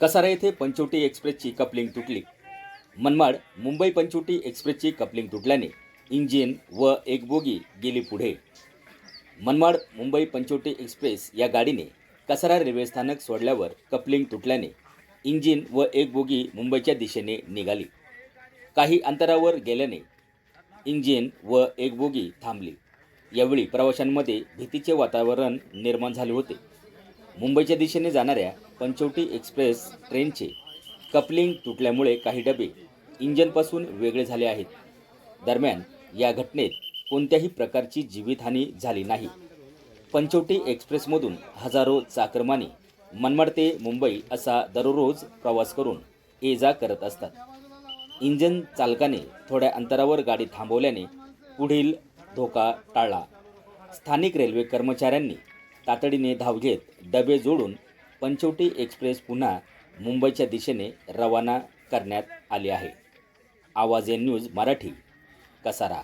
कसारा येथे पंचवटी एक्सप्रेसची कपलिंग तुटली. मनमाड मुंबई पंचवटी एक्सप्रेसची कपलिंग तुटल्याने इंजिन व एक बोगी गेली पुढे. मनमाड मुंबई पंचवटी एक्सप्रेस या गाडीने कसारा रेल्वे स्थानक सोडल्यावर कपलिंग तुटल्याने इंजिन व एक बोगी मुंबईच्या दिशेने निघाली. काही अंतरावर गेल्याने इंजिन व एक बोगी थांबली. यावेळी प्रवाशांमध्ये भीतीचे वातावरण निर्माण झाले होते. मुंबईच्या दिशेने जाणाऱ्या पंचवटी एक्सप्रेस ट्रेनचे कपलिंग तुटल्यामुळे काही डबे इंजनपासून वेगळे झाले आहेत. दरम्यान या घटनेत कोणत्याही प्रकारची जीवितहानी झाली नाही. पंचवटी एक्सप्रेसमधून हजारो चाकरमानी मनमाड ते मुंबई असा दररोज प्रवास करून ये जा करत असतात. इंजन चालकाने थोड्या अंतरावर गाडी थांबवल्याने पुढील धोका टाळला. स्थानिक रेल्वे कर्मचाऱ्यांनी तातडीने धाव घेत डबे जोडून पंचवटी एक्सप्रेस पुन्हा मुंबईच्या दिशेने रवाना करण्यात आली आहे. आवाज ए न्यूज मराठी कसारा.